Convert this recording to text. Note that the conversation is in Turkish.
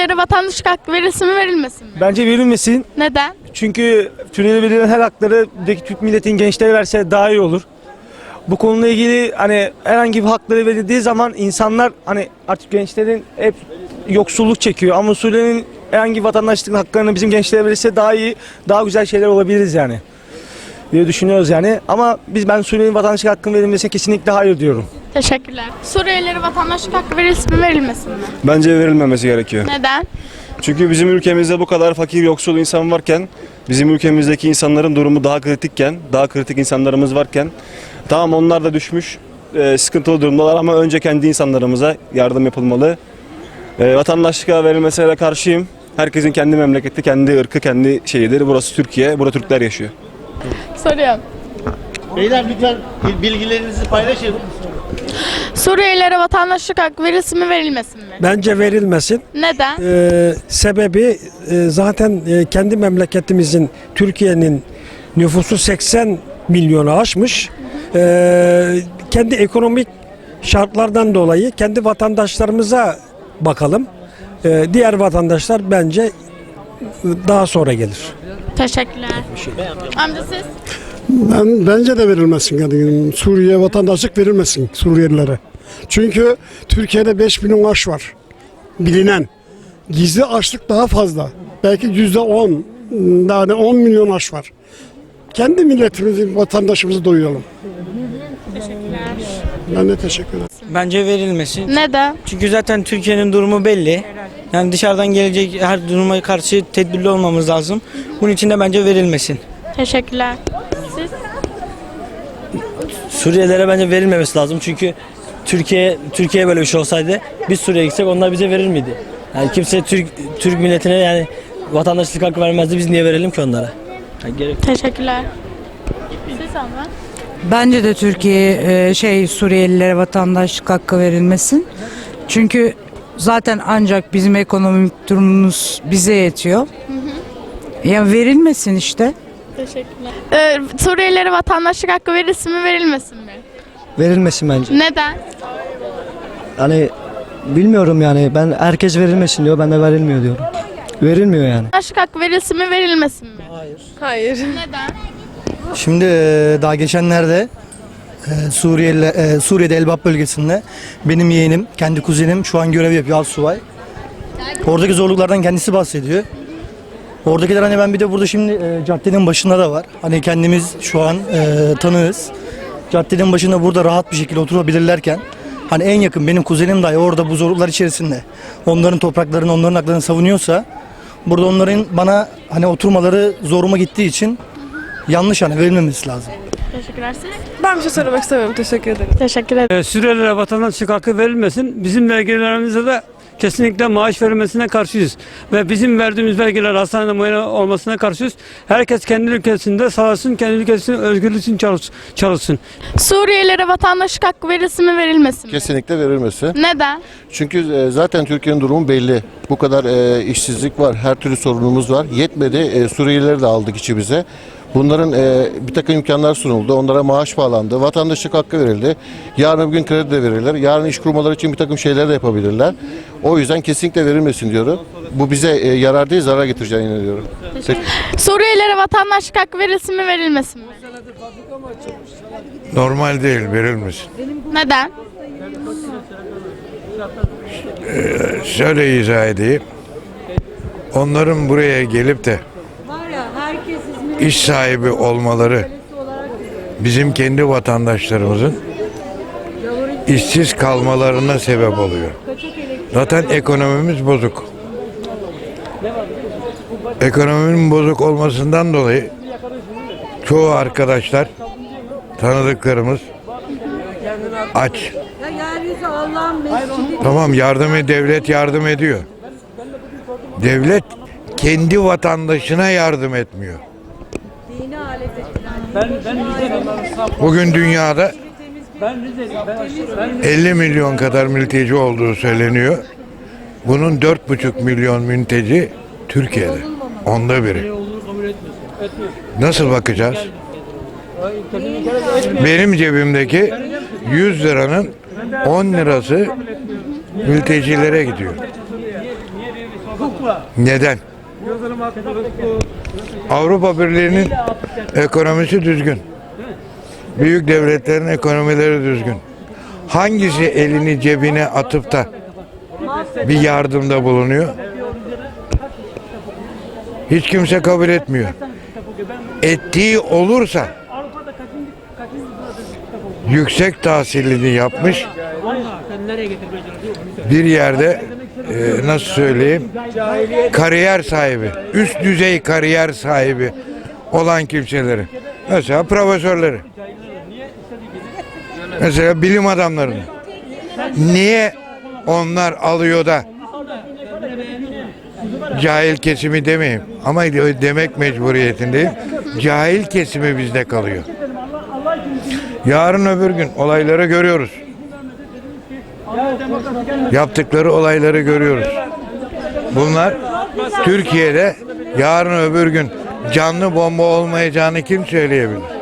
Suriyelilere vatandaşlık hakkı verilsin mi verilmesin mi? Bence verilmesin. Neden? Çünkü Suriyeli verilen her hakları buradaki Türk milletin gençleri verse daha iyi olur. Bu konuyla ilgili hani herhangi bir hakları verildiği zaman insanlar hani artık gençlerin hep yoksulluk çekiyor. Ama Suriye'nin herhangi vatandaşlık haklarını bizim gençlere verirse daha iyi, daha güzel şeyler olabiliriz yani. Diye düşünüyoruz yani. Ama biz ben Suriye'nin vatandaşlık hakkının verilmesine kesinlikle hayır diyorum. Teşekkürler. Suriyelilere vatandaşlık hakkı verilsin mi verilmesin mi? Bence verilmemesi gerekiyor. Neden? Çünkü bizim ülkemizde bu kadar fakir yoksul insan varken, bizim ülkemizdeki insanların durumu daha kritikken, daha kritik insanlarımız varken, tamam onlar da düşmüş, e, sıkıntılı durumdalar ama önce kendi insanlarımıza yardım yapılmalı. E, vatandaşlığa verilmesine de karşıyım. Herkesin kendi memleketi, kendi ırkı, kendi şeyidir. Burası Türkiye, burada Türkler yaşıyor. Soruyorum. Beyler lütfen bilgilerinizi paylaşın. Suriyelilere vatandaşlık hakkı verilsin mi verilmesin mi? Bence verilmesin. Neden? Ee, sebebi e, zaten e, kendi memleketimizin Türkiye'nin nüfusu 80 milyonu aşmış. Ee, kendi ekonomik şartlardan dolayı kendi vatandaşlarımıza bakalım. Ee, diğer vatandaşlar bence daha sonra gelir. Teşekkürler. Amca siz? Ben, bence de verilmesin yani Suriye vatandaşlık verilmesin Suriyelilere. Çünkü Türkiye'de 5 milyon aş var. Bilinen. Gizli açlık daha fazla. Belki yüzde 10 yani 10 milyon aş var. Kendi milletimizi, vatandaşımızı doyuralım. Ben de teşekkür ederim. Bence verilmesin. Neden? Çünkü zaten Türkiye'nin durumu belli. Yani dışarıdan gelecek her duruma karşı tedbirli olmamız lazım. Bunun için de bence verilmesin. Teşekkürler. Siz? Suriyelilere bence verilmemesi lazım çünkü Türkiye Türkiye böyle bir şey olsaydı biz Suriye'ye gitsek onlar bize verir miydi? Yani kimse Türk Türk milletine yani vatandaşlık hakkı vermezdi biz niye verelim ki onlara? Yani gerek Teşekkürler. Siz ama? Bence de Türkiye e, şey Suriyelilere vatandaşlık hakkı verilmesin. Çünkü zaten ancak bizim ekonomik durumumuz bize yetiyor. Ya verilmesin işte. Teşekkürler. Ee, Suriyelilere vatandaşlık hakkı verilsin mi verilmesin mi? Verilmesin bence. Neden? Hani bilmiyorum yani ben herkes verilmesin diyor ben de verilmiyor diyorum. Verilmiyor yani. Vatandaşlık hakkı verilsin mi verilmesin mi? Hayır. Neden? Şimdi daha geçenlerde Suriyeli Suriye'de Elbap bölgesinde benim yeğenim, kendi kuzenim şu an görev yapıyor subay. Oradaki zorluklardan kendisi bahsediyor. Oradakiler hani ben bir de burada şimdi e, caddenin başında da var. Hani kendimiz şu an e, tanığız. Caddenin başında burada rahat bir şekilde oturabilirlerken hani en yakın benim kuzenim dahi orada bu zorluklar içerisinde onların topraklarını, onların haklarını savunuyorsa burada onların bana hani oturmaları zoruma gittiği için yanlış hani verilmemesi lazım. Teşekkürler. Siz? Ben bir şey söylemek istemiyorum. Teşekkür ederim. Teşekkür ederim. Suriyelilere vatandaşlık hakkı verilmesin. Bizim vergilerimize de kesinlikle maaş verilmesine karşıyız. Ve bizim verdiğimiz vergiler hastanede muayene olmasına karşıyız. Herkes kendi ülkesinde sağlasın, kendi ülkesinin özgürlüğü için çalış- çalışsın. Suriyelilere vatandaşlık hakkı verilsin mi verilmesin mi? Kesinlikle verilmesi. Neden? Çünkü e, zaten Türkiye'nin durumu belli. Bu kadar e, işsizlik var, her türlü sorunumuz var. Yetmedi, e, Suriyelileri de aldık içimize. Bunların e, bir takım imkanlar sunuldu. Onlara maaş bağlandı. Vatandaşlık hakkı verildi. Yarın bir gün kredi de verirler. Yarın iş kurmaları için bir takım şeyler de yapabilirler. O yüzden kesinlikle verilmesin diyorum. Bu bize e, yarar değil, zarar getireceğine inanıyorum. Suriyelilere vatandaşlık hakkı verilsin mi verilmesin mi? Normal değil verilmesin. Neden? Şöyle izah edeyim. Onların buraya gelip de iş sahibi olmaları bizim kendi vatandaşlarımızın işsiz kalmalarına sebep oluyor. Zaten ekonomimiz bozuk. Ekonominin bozuk olmasından dolayı çoğu arkadaşlar tanıdıklarımız aç. Tamam yardım devlet yardım ediyor. Devlet kendi vatandaşına yardım etmiyor. Bugün dünyada 50 milyon kadar mülteci olduğu söyleniyor. Bunun 4,5 milyon mülteci Türkiye'de. Onda biri. Nasıl bakacağız? Benim cebimdeki 100 liranın 10 lirası mültecilere gidiyor. Neden? Avrupa Birliği'nin ekonomisi düzgün. Büyük devletlerin ekonomileri düzgün. Hangisi elini cebine atıp da bir yardımda bulunuyor? Hiç kimse kabul etmiyor. Ettiği olursa yüksek tahsilini yapmış bir yerde e, nasıl söyleyeyim kariyer sahibi, üst düzey kariyer sahibi olan kimseleri. Mesela profesörleri. Mesela bilim adamlarını. Niye onlar alıyor da cahil kesimi demeyeyim ama demek mecburiyetindeyim. Cahil kesimi bizde kalıyor. Yarın öbür gün olayları görüyoruz. Yaptıkları olayları görüyoruz. Bunlar Türkiye'de yarın öbür gün canlı bomba olmayacağını kim söyleyebilir?